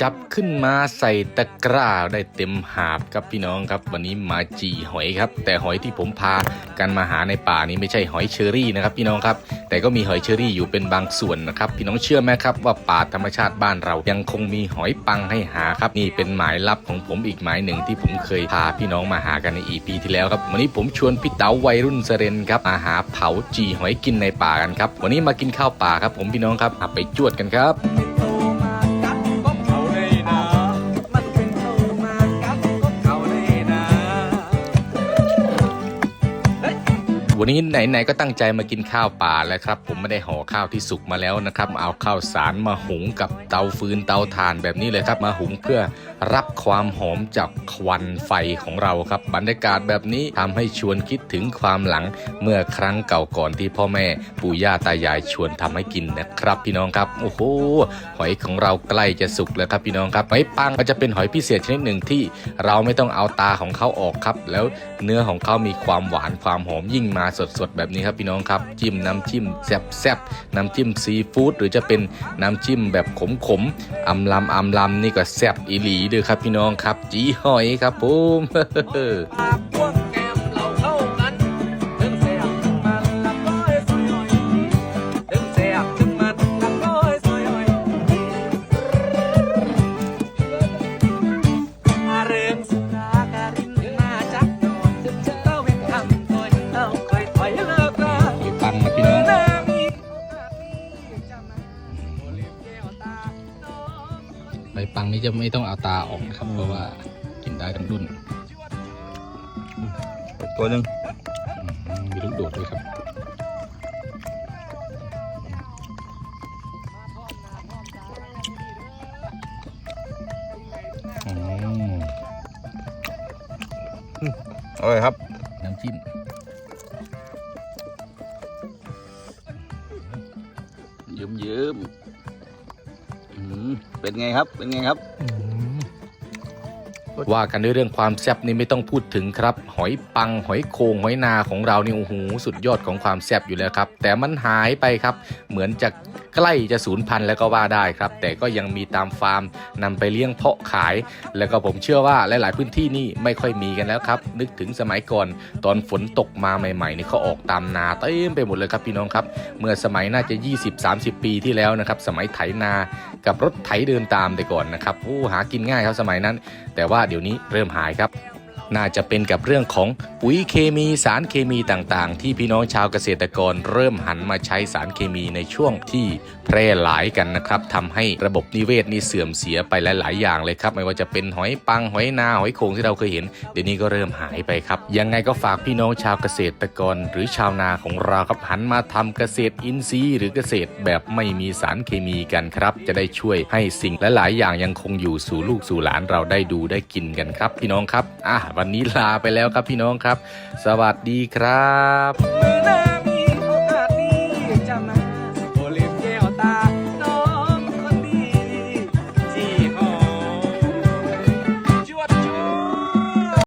จับขึ้นมาใส่ตะกร้าได้เต็มหาบครับพี่น้องครับ วันนี้มาจีหอยครับ แต่หอยที่ผมพากันมาหาในป่านี้ไม่ใช่หอยเชอรี่นะครับ พี่น้องครับ แต่ก็มีหอยเชอรี่อยู่เป็นบางส่วนนะครับ พี่น้องเชื่อไหมครับว่าป่าธรรมชาติบ้านเรายังคงมีหอยปังให้หาครับนี่เป็นหมายลับของผมอีกหมายหนึ่งที่ผมเคยพาพี่น้องมาหากันในอีพีที่แล้วครับวันนี้ผมชวนพี่เต๋าวัยรุ่นเซเรนครับมาหาเผาจีหอยกินในป่ากันครับวันนี้มากินข้าวป่าครับ ผมพี่น้องครับไปจวดกันครับ วันนี้ไหนๆก็ตั้งใจมากินข้าวป่าแล้วครับ ผมไม่ได้ห่อข้าวที่สุกมาแล้วนะครับ เอาข้าวสารมาหุงกับเตาฟืนเตาถ่านแบบนี้เลยครับ มาหุงเพื่อรับความหอมจากควันไฟของเราครับ บรรยากาศแบบนี้ทำให้ชวนคิดถึงความหลังเมื่อครั้งเก่าก่อนที่พ่อแม่ปู่ย่าตายายชวนทำให้กินนะครับ พี่น้องครับโอ้โหหอยของเราใกล้จะสุกแล้วครับพี่น้องครับหอยปังก็จะเป็นหอยพิเศษชนิดหนึ่งที่เราไม่ต้องเอาตาของเขาออกครับ แล้วเนื้อของเขามีความหวานความหอมยิ่งมาสดๆ แบบนี้ครับพี่น้องครับ จิ้มน้ำจิ้มแซ่บๆ น้ำจิ้มซีฟู้ดหรือจะเป็นน้ำจิ้มแบบขมๆอำลำอำลำนี่ก็แซ่บอีหลีเด้วยครับพี่น้องครับ จีหอยครับผม ใบปังนี่จะไม่ต้องเอาตาออกนะครับ เพราะว่ากินได้ทั้งรุ่นตัวหนึ่งอืมมีลูกโดดด้วยครับอืมอร่อยครับ น้ำจิ้มเยิ้มเยิ้มๆอืม เป็นไงครับ เป็นไงครับ ว่ากันด้วยเรื่องความแซ่บนี่ไม่ต้องพูดถึงครับ หอยปัง หอยโคงหอยนาของเรานี่โอ้โหสุดยอดของความแซ่บอยู่แล้วครับ แต่มันหายไปครับ เหมือนจะใกล้จะสูญพันธุ์แล้วก็ว่าได้ครับ แต่ก็ยังมีตามฟาร์มนำไปเลี้ยงเพาะขาย แล้วก็ผมเชื่อว่าหลาย ๆ พื้นที่นี่ไม่ค่อยมีกันแล้วครับ นึกถึงสมัยก่อน ตอนฝนตกมาใหม่ ๆ นี่เขาออกตามนาเต็มไปหมดเลยครับพี่น้องครับ เมื่อสมัยน่าจะ 20-30 ปีที่แล้วนะครับสมัยไถนากับรถไถเดินตามแต่ก่อนนะครับโอ้หากินง่ายครับสมัยนั้น แต่ว่าเดี๋ยวนี้เริ่มหายครับ น่าจะเป็นกับเรื่องของปุ๋ยเคมีสารเคมีต่างๆ ที่พี่น้องชาวเกษตรกรเริ่มหันมาใช้สารเคมีในช่วงที่แพร่หลายกันนะครับทำให้ระบบนิเวศนี่เสื่อมเสียไปหลาย ๆ อย่างเลยครับไม่ว่าจะเป็นหอยปังหอยนาหอยโขงที่เราเคยเห็น เดี๋ยวนี้ก็เริ่มหายไปครับ ยังไงก็ฝากพี่น้องชาวเกษตรกร หรือชาวนาของเราครับหันมาทำเกษตรอินทรีย์หรือเกษตรแบบไม่มีสารเคมีกันครับ จะได้ช่วยให้สิ่งและหลายอย่างยังคงอยู่สู่ลูกสู่หลานเราได้ดูได้กินกันครับ พี่น้องครับอะวันนี้ลาไปแล้วครับพี่น้องครับ สวัสดีครับ